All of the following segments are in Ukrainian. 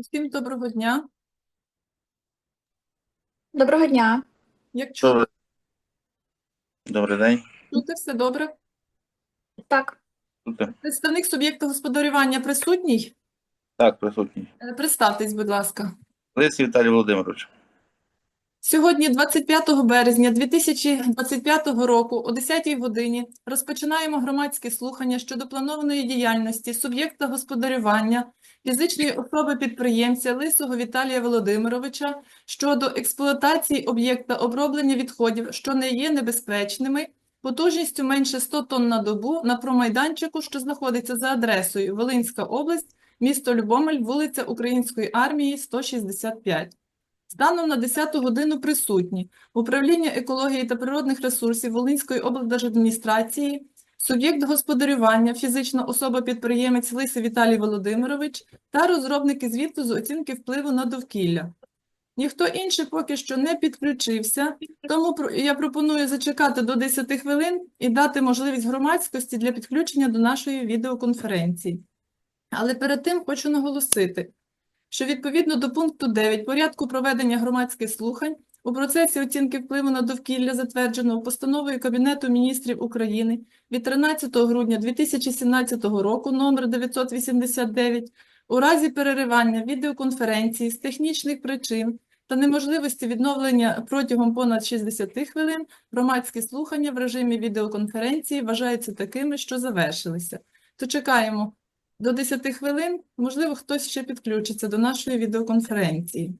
Усім доброго дня. Доброго дня. Як чути, Добрий, день. чути, все добре? Так, Чути? Представник суб'єкта господарювання присутній? Так, присутній. Е, Представтесь, будь ласка. Лис Віталій Володимирович. Сьогодні, 25 березня 2025 року, о 10 годині, розпочинаємо громадське слухання щодо планованої діяльності суб'єкта господарювання фізичної особи-підприємця Лисого Віталія Володимировича щодо експлуатації об'єкта оброблення відходів, що не є небезпечними, потужністю менше 100 тонн на добу на промайданчику, що знаходиться за адресою Волинська область, місто Любомель, вулиця Української армії, 165. Станом на 10 годину присутні Управління екології та природних ресурсів Волинської облдержадміністрації, суб'єкт господарювання, фізична особа-підприємець Лисий Віталій Володимирович та розробники звіту з оцінки впливу на довкілля. Ніхто інший поки що не підключився, тому я пропоную зачекати до 10 хвилин і дати можливість громадськості для підключення до нашої відеоконференції. Але перед тим хочу наголосити, що відповідно до пункту 9 порядку проведення громадських слухань у процесі оцінки впливу на довкілля, затвердженого постановою Кабінету міністрів України від 13 грудня 2017 року номер 989, у разі переривання відеоконференції з технічних причин та неможливості відновлення протягом понад 60 хвилин, громадські слухання в режимі відеоконференції вважаються такими, що завершилися. То чекаємо до 10 хвилин, можливо, хтось ще підключиться до нашої відеоконференції.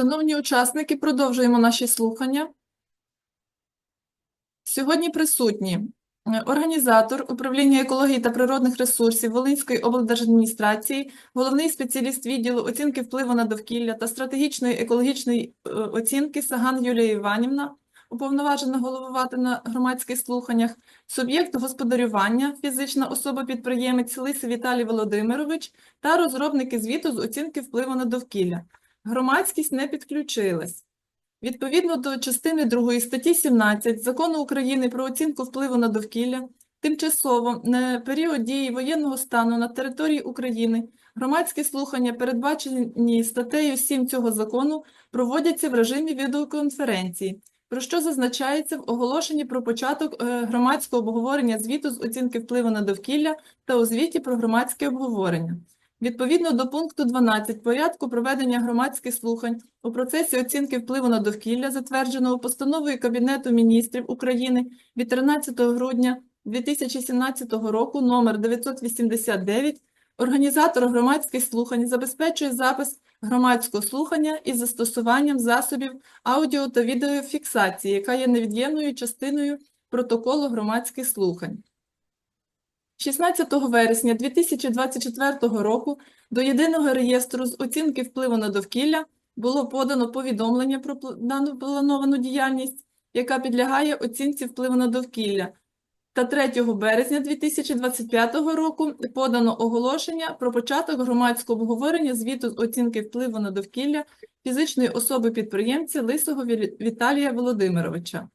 Шановні учасники, продовжуємо наші слухання. Сьогодні присутні е, організатор управління екології та природних ресурсів Волинської облдержадміністрації, головний спеціаліст відділу оцінки впливу на довкілля та стратегічної екологічної е, оцінки Саган Юлія Іванівна, уповноважена головувати на громадських слуханнях, суб'єкт господарювання, фізична особа-підприємець Лиси Віталій Володимирович та розробники звіту з оцінки впливу на довкілля. Громадськість не підключилась. Відповідно до частини 2 статті 17 Закону України про оцінку впливу на довкілля, тимчасово на період дії воєнного стану на території України громадські слухання, передбачені статтею 7 цього закону, проводяться в режимі відеоконференції, про що зазначається в оголошенні про початок е, громадського обговорення звіту з оцінки впливу на довкілля та у звіті про громадське обговорення. Відповідно до пункту 12 порядку проведення громадських слухань у процесі оцінки впливу на довкілля, затвердженого постановою Кабінету міністрів України від 13 грудня 2017 року номер 989, організатор громадських слухань забезпечує запис громадського слухання із застосуванням засобів аудіо та відеофіксації, яка є невід'ємною частиною протоколу громадських слухань. 16 вересня 2024 року до Єдиного реєстру з оцінки впливу на довкілля було подано повідомлення про дану плановану діяльність, яка підлягає оцінці впливу на довкілля. Та 3 березня 2025 року подано оголошення про початок громадського обговорення звіту з оцінки впливу на довкілля фізичної особи-підприємця Лисого Віталія Володимировича.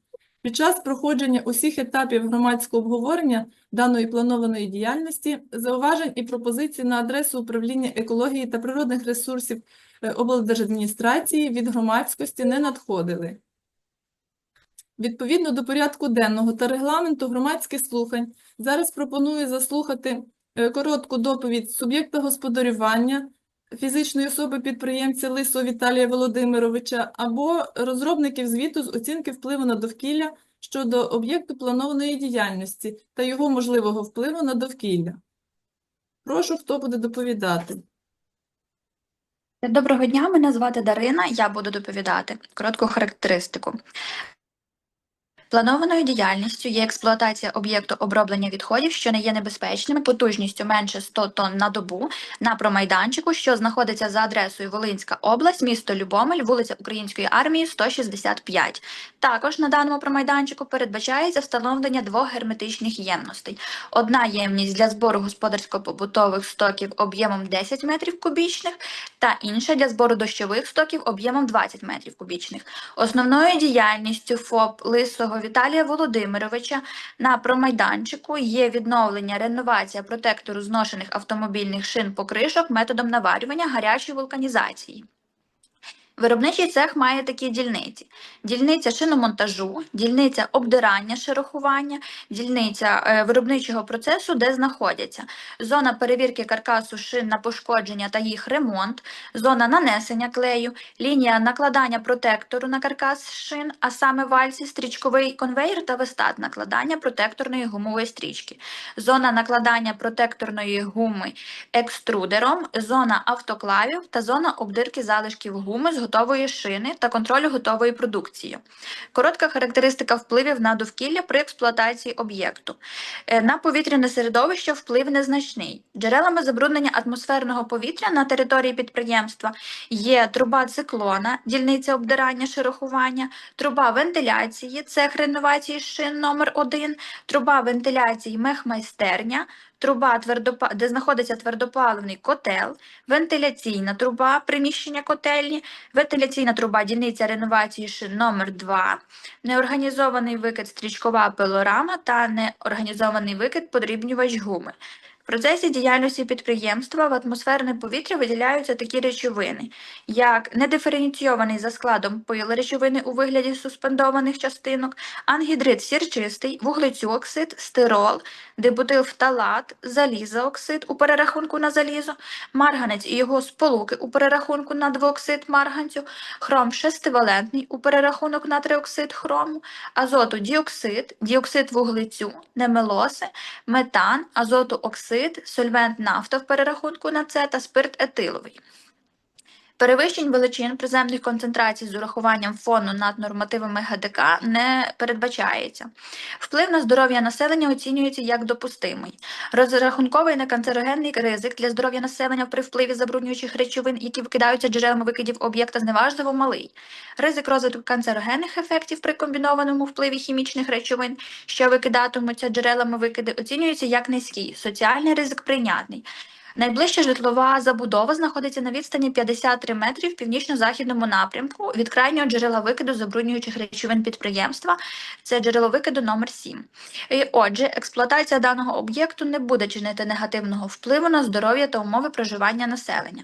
Під час проходження усіх етапів громадського обговорення даної планованої діяльності, зауважень і пропозицій на адресу управління екології та природних ресурсів е, облдержадміністрації від громадськості не надходили. Відповідно до порядку денного та регламенту громадських слухань зараз пропоную заслухати е, коротку доповідь суб'єкта господарювання фізичної особи підприємця Лисого Віталія Володимировича або розробників звіту з оцінки впливу на довкілля щодо об'єкту планованої діяльності та його можливого впливу на довкілля. Прошу, хто буде доповідати. Доброго дня, мене звати Дарина. Я буду доповідати коротку характеристику. Планованою діяльністю є експлуатація об'єкту оброблення відходів, що не є небезпечними, потужністю менше 100 тонн на добу на промайданчику, що знаходиться за адресою Волинська область, місто Любомель, вулиця Української армії, 165. Також на даному промайданчику передбачається встановлення двох герметичних ємностей. Одна ємність для збору господарсько-побутових стоків об'ємом 10 метрів кубічних та інша для збору дощових стоків об'ємом 20 метрів кубічних. Основною діяльністю ФОП Лисого Віталія Володимировича на промайданчику є відновлення, реновація протектору зношених автомобільних шин покришок методом наварювання гарячої вулканізації. Виробничий цех має такі дільниці: дільниця шиномонтажу, дільниця обдирання шерохування, дільниця е, виробничого процесу, де знаходяться. Зона перевірки каркасу шин на пошкодження та їх ремонт, зона нанесення клею, лінія накладання протектору на каркас шин, а саме вальсі, стрічковий конвейер та вестат накладання протекторної гумової стрічки, зона накладання протекторної гуми екструдером, зона автоклавів та зона обдирки залишків гуми з готової шини та контролю готової продукції. Коротка характеристика впливів на довкілля при експлуатації об'єкту. Е, На повітряне середовище вплив незначний. Джерелами забруднення атмосферного повітря на території підприємства є труба циклона, дільниця обдирання шерохування, труба вентиляції, цех реновації шин номер 1 труба вентиляції мехмайстерня, труба, твердопа... де знаходиться твердопаливний котел, вентиляційна труба приміщення котельні, вентиляційна труба дільниця реновації номер 2 неорганізований викид стрічкова пилорама та неорганізований викид подрібнювач гуми. В процесі діяльності підприємства в атмосферне повітря виділяються такі речовини, як недиференційований за складом пил речовини у вигляді суспендованих частинок, ангідрид сірчистий, вуглецю-оксид, стирол, дибутилфталат, залізооксид у перерахунку на залізо, марганець і його сполуки у перерахунку на двооксид марганцю, хром шестивалентний у перерахунок на триоксид хрому, азоту діоксид, діоксид вуглецю, немелоси, метан, азоту оксид, сольвент нафта в перерахунку на це та спирт етиловий. Перевищень величин приземних концентрацій з урахуванням фону над нормативами ГДК не передбачається. Вплив на здоров'я населення оцінюється як допустимий. Розрахунковий неканцерогенний ризик для здоров'я населення при впливі забруднюючих речовин, які викидаються джерелами викидів об'єкта, зневажливо малий. Ризик розвитку канцерогенних ефектів при комбінованому впливі хімічних речовин, що викидатимуться джерелами викиди, оцінюється як низький. Соціальний ризик прийнятний. Найближча житлова забудова знаходиться на відстані 53 метрів в північно-західному напрямку від крайнього джерела викиду забруднюючих речовин підприємства. Це джерело викиду номер 7. І, отже, експлуатація даного об'єкту не буде чинити негативного впливу на здоров'я та умови проживання населення.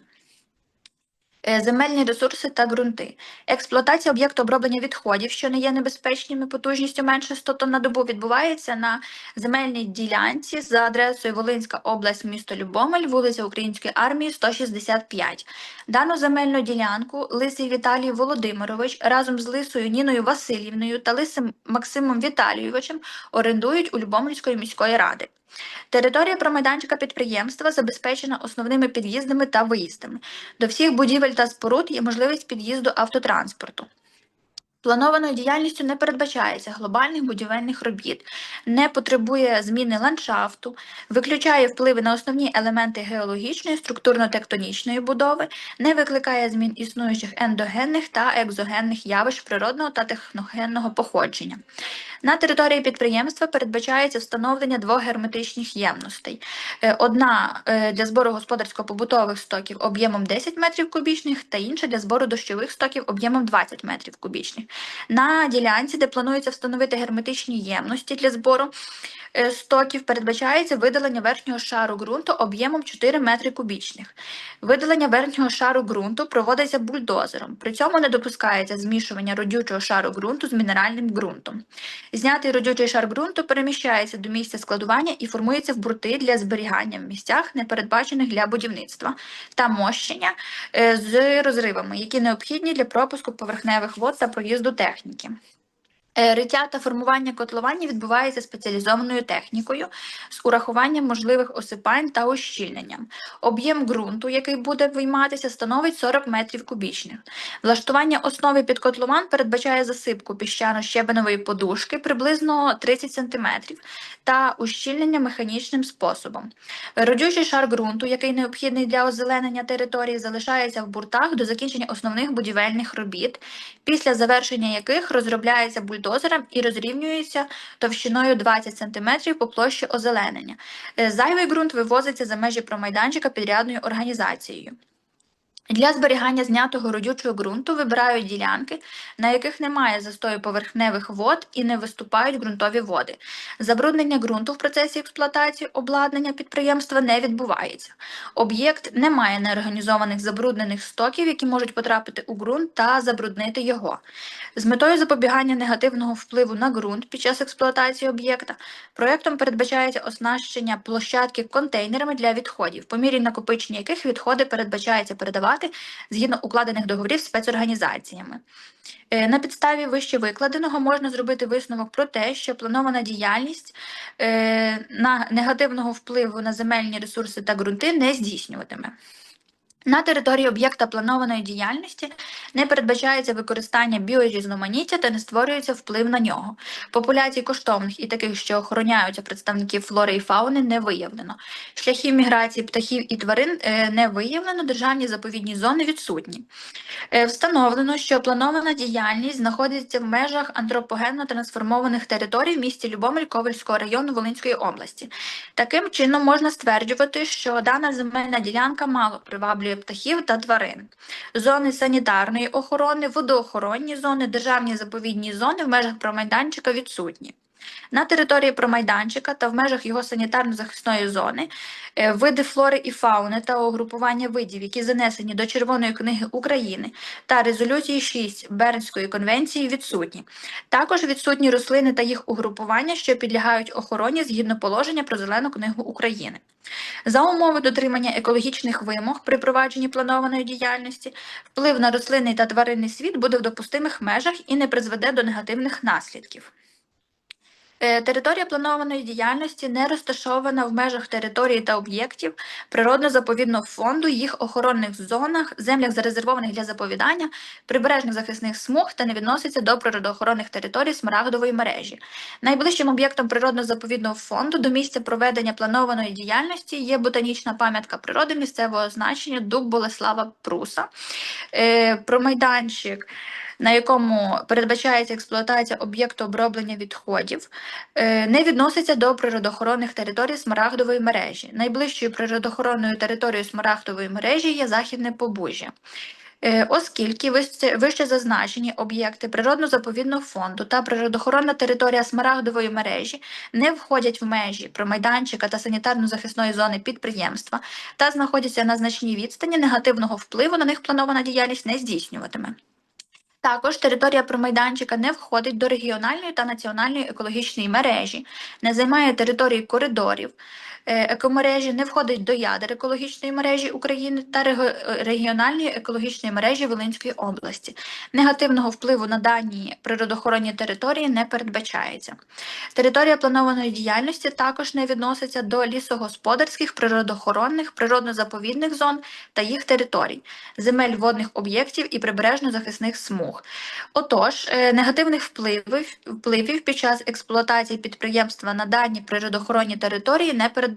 Е, Земельні ресурси та ґрунти. Експлуатація об'єкту оброблення відходів, що не є небезпечними потужністю менше 100 тонн на добу, відбувається на земельній ділянці за адресою Волинська область, місто Любомель, вулиця Української армії, 165. Дану земельну ділянку Лисий Віталій Володимирович разом з Лисою Ніною Васильівною та Лисим Максимом Віталійовичем орендують у Любомельської міської ради. Територія промайданчика підприємства забезпечена основними під'їздами та виїздами. До всіх будівель та споруд є можливість під'їзду автотранспорту. Планованою діяльністю не передбачається глобальних будівельних робіт, не потребує зміни ландшафту, виключає впливи на основні елементи геологічної, структурно-тектонічної будови, не викликає змін існуючих ендогенних та екзогенних явищ природного та техногенного походження. На території підприємства передбачається встановлення двох герметичних ємностей. Е, Одна е, для збору господарсько-побутових стоків об'ємом 10 метрів кубічних та інша для збору дощових стоків об'ємом 20 метрів кубічних. На ділянці, де планується встановити герметичні ємності для збору е, стоків, передбачається видалення верхнього шару ґрунту об'ємом 4 метри кубічних. Видалення верхнього шару ґрунту проводиться бульдозером. При цьому не допускається змішування родючого шару ґрунту з мінеральним ґрунтом. Знятий родючий шар ґрунту переміщається до місця складування і формується в бурти для зберігання в місцях, не передбачених для будівництва, та мощення е, з розривами, які необхідні для пропуску поверхневих вод та проїзду техніки. Е, Риття та формування котлування відбувається спеціалізованою технікою з урахуванням можливих осипань та ущільненням. Об'єм ґрунту, який буде вийматися, становить 40 метрів кубічних. Влаштування основи під котлован передбачає засипку піщано-щебенової подушки приблизно 30 см та ущільнення механічним способом. Родючий шар ґрунту, який необхідний для озеленення території, залишається в буртах до закінчення основних будівельних робіт, після завершення яких розробляється бульдозером і розрівнюється товщиною 20 см по площі озеленення. Е, Зайвий ґрунт вивозиться за межі промайданчика підрядною організацією. Для зберігання знятого родючого ґрунту вибирають ділянки, на яких немає застою поверхневих вод і не виступають ґрунтові води. Забруднення ґрунту в процесі експлуатації обладнання підприємства не відбувається. Об'єкт не має неорганізованих забруднених стоків, які можуть потрапити у ґрунт та забруднити його. З метою запобігання негативного впливу на ґрунт під час експлуатації об'єкта проектом передбачається оснащення площадки контейнерами для відходів, по мірі накопичення яких відходи передбачається передавати згідно укладених договорів з спецорганізаціями. Е, На підставі вище викладеного можна зробити висновок про те, що планована діяльність е, на негативного впливу на земельні ресурси та ґрунти не здійснюватиме. На території об'єкта планованої діяльності не передбачається використання біорізноманіття та не створюється вплив на нього. Популяцій коштовних і таких, що охороняються представників флори і фауни, не виявлено. Шляхів міграції птахів і тварин е, не виявлено, державні заповідні зони відсутні. Е, Встановлено, що планована діяльність знаходиться в межах антропогенно трансформованих територій в місті Любомель Ковальського району Волинської області. Таким чином можна стверджувати, що дана земельна ділянка мало приваблює птахів та тварин. Зони санітарної охорони, водоохоронні зони, державні заповідні зони в межах промайданчика відсутні. На території промайданчика та в межах його санітарно-захисної зони е, види флори і фауни та угрупування видів, які занесені до Червоної книги України та резолюції 6 Бернської конвенції, відсутні. Також відсутні рослини та їх угрупування, що підлягають охороні згідно положення про Зелену книгу України. За умови дотримання екологічних вимог при провадженні планованої діяльності, вплив на рослинний та тваринний світ буде в допустимих межах і не призведе до негативних наслідків. Е, Територія планованої діяльності не розташована в межах території та об'єктів природно-заповідного фонду, їх охоронних зонах, землях зарезервованих для заповідання, прибережних захисних смуг та не відноситься до природоохоронних територій Смарагдової мережі. Найближчим об'єктом природно-заповідного фонду до місця проведення планованої діяльності є ботанічна пам'ятка природи місцевого значення Дуб Болеслава Пруса. Е, Про майданчик, на якому передбачається експлуатація об'єкту оброблення відходів, е, не відноситься до природоохоронних територій Смарагдової мережі. Найближчою природоохоронною територією Смарагдової мережі є Західне Побужжя. Е, Оскільки вище, зазначені об'єкти природно-заповідного фонду та природоохоронна територія Смарагдової мережі не входять в межі промайданчика та санітарно-захисної зони підприємства та знаходяться на значній відстані, негативного впливу на них планована діяльність не здійснюватиме. Також територія промайданчика не входить до регіональної та національної екологічної мережі, не займає території коридорів, екомережі, не входить до ядер екологічної мережі України та е, регіональної екологічної мережі Волинської області. Негативного впливу на дані природоохоронні території не передбачається. Територія планованої діяльності також не відноситься до лісогосподарських, природоохоронних, природно-заповідних зон та їх територій, земель водних об'єктів і прибережно-захисних смуг. Отож, е, негативних впливів, впливів під час експлуатації підприємства на дані природоохоронні території не передбачається.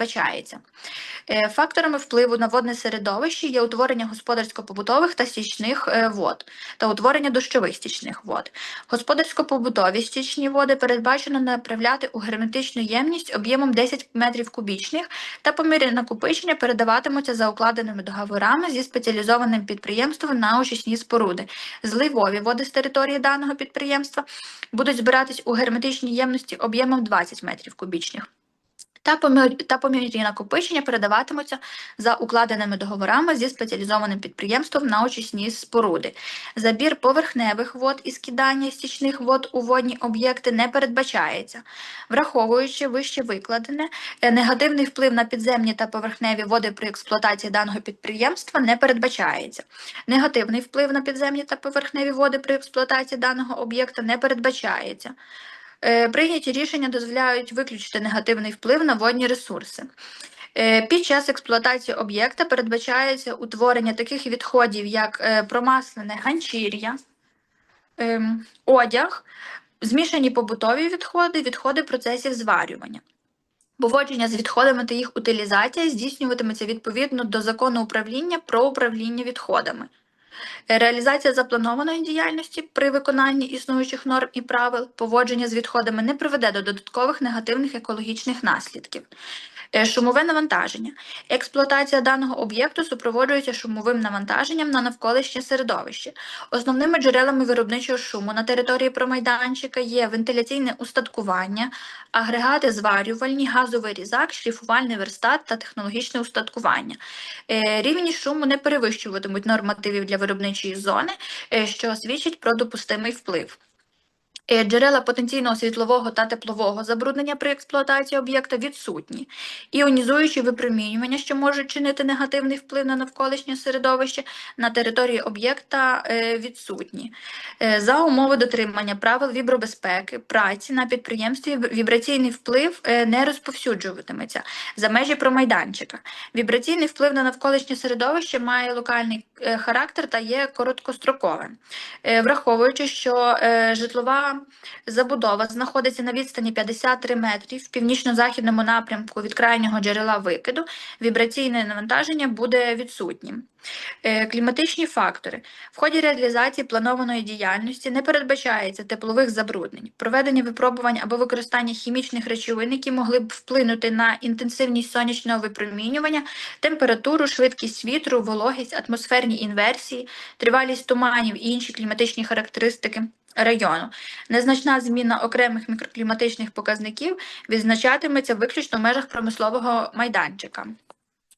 Е, Факторами впливу на водне середовище є утворення господарсько-побутових та стічних е, вод та утворення дощових стічних вод. Господарсько-побутові стічні води передбачено направляти у герметичну ємність об'ємом 10 метрів кубічних та по мірі накопичення передаватимуться за укладеними договорами зі спеціалізованим підприємством на очисні споруди. Зливові води з території даного підприємства будуть збиратись у герметичній ємності об'ємом 20 метрів кубічних. Та помірі та по накопичення передаватимуться за укладеними договорами зі спеціалізованим підприємством на очисні споруди. Забір поверхневих вод і скидання стічних вод у водні об'єкти не передбачається. Враховуючи вище викладене, е, негативний вплив на підземні та поверхневі води при експлуатації даного підприємства не передбачається. Негативний вплив на підземні та поверхневі води при експлуатації даного об'єкта не передбачається. Е, Прийняті рішення дозволяють виключити негативний вплив на водні ресурси. Е, Під час експлуатації об'єкта передбачається утворення таких відходів, як е, промаслене ганчір'я, ем, одяг, змішані побутові відходи, відходи процесів зварювання. Поводження з відходами та їх утилізація здійснюватиметься відповідно до закону управління про управління відходами. Реалізація запланованої діяльності при виконанні існуючих норм і правил поводження з відходами не приведе до додаткових негативних екологічних наслідків. Е, Шумове навантаження. Експлуатація даного об'єкту супроводжується шумовим навантаженням на навколишнє середовище. Основними джерелами виробничого шуму на території промайданчика є вентиляційне устаткування, агрегати зварювальні, газовий різак, шліфувальний верстат та технологічне устаткування. Е, Рівні шуму не перевищуватимуть нормативів для виробничої зони, е, що свідчить про допустимий вплив. Е, Джерела потенційного світлового та теплового забруднення при експлуатації об'єкта відсутні. Іонізуючі випромінювання, що можуть чинити негативний вплив на навколишнє середовище, на території об'єкта е, відсутні. За умови дотримання правил вібробезпеки, праці на підприємстві вібраційний вплив не розповсюджуватиметься за межі промайданчика. Вібраційний вплив на навколишнє середовище має локальний характер та є короткостроковим. Е, Враховуючи, що е, житлова забудова знаходиться на відстані 53 метрів в північно-західному напрямку від крайнього джерела викиду, вібраційне навантаження буде відсутнім. Е, Кліматичні фактори. В ході реалізації планованої діяльності не передбачається теплових забруднень, проведення випробувань або використання хімічних речовин, які могли б вплинути на інтенсивність сонячного випромінювання, температуру, швидкість вітру, вологість, атмосферні інверсії, тривалість туманів і інші кліматичні характеристики. Району незначна зміна окремих мікрокліматичних показників відзначатиметься виключно в межах промислового майданчика.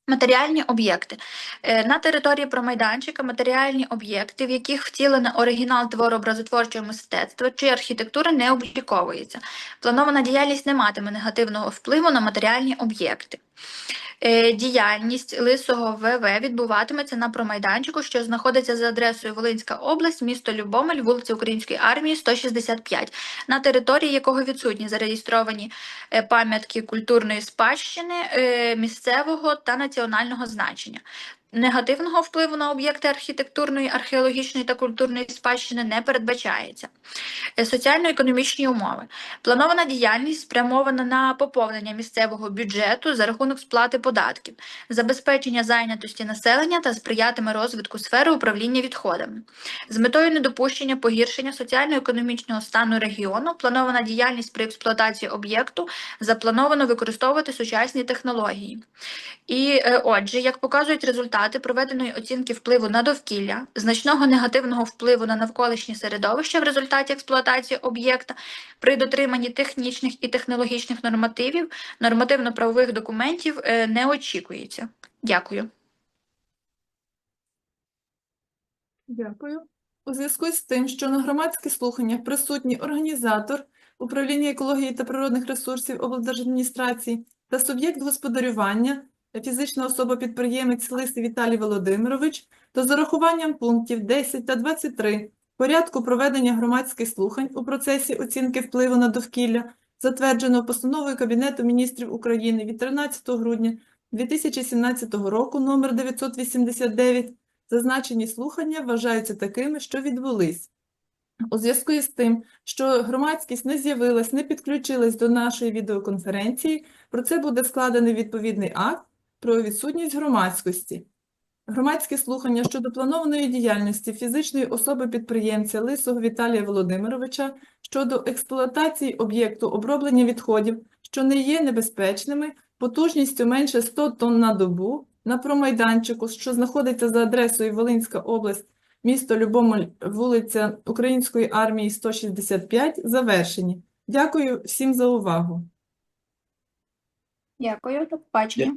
Матеріальні об'єкти Е, на території промайданчика матеріальні об'єкти, в яких втілено оригінал твору образотворчого мистецтва чи архітектури, не обліковується. Планована діяльність не матиме негативного впливу на матеріальні об'єкти. Е, Діяльність Лисого ВВ відбуватиметься на промайданчику, що знаходиться за адресою Волинська область, місто Любомель, вулиця Української армії, 165, на території якого відсутні зареєстровані е, пам'ятки культурної спадщини е, місцевого та національного значення. Негативного впливу на об'єкти архітектурної, археологічної та культурної спадщини не передбачається. Е, Соціально-економічні умови. Планована діяльність спрямована на поповнення місцевого бюджету за рахунок сплати податків, забезпечення зайнятості населення та сприятиме розвитку сфери управління відходами. З метою недопущення погіршення соціально-економічного стану регіону, планована діяльність при експлуатації об'єкту заплановано використовувати сучасні технології. І е, отже, як показують результати проведеної оцінки впливу на довкілля, значного негативного впливу на навколишнє середовище в результаті експлуатації об'єкта, при дотриманні технічних і технологічних нормативів, нормативно-правових документів е, не очікується. Дякую. Дякую. У зв'язку з тим, що на громадських слуханнях присутній організатор управління екології та природних ресурсів облдержадміністрації та суб'єкт господарювання, фізична особа-підприємець Лис Віталій Володимирович, то з урахуванням пунктів 10 та 23 порядку проведення громадських слухань у процесі оцінки впливу на довкілля, затвердженого постановою Кабінету міністрів України від 13 грудня 2017 року номер 989, Зазначені слухання вважаються такими, що відбулись. У зв'язку із тим, що громадськість не з'явилась, не підключилась до нашої відеоконференції, про це буде складений відповідний акт про відсутність громадськості. Громадські слухання щодо планованої діяльності фізичної особи-підприємця Лисого Віталія Володимировича щодо експлуатації об'єкту оброблення відходів, що не є небезпечними, потужністю менше 100 тонн на добу, на промайданчику, що знаходиться за адресою Волинська область, місто Любомель, вулиця Української армії 165, завершені. Дякую всім за увагу. Дякую, до побачення.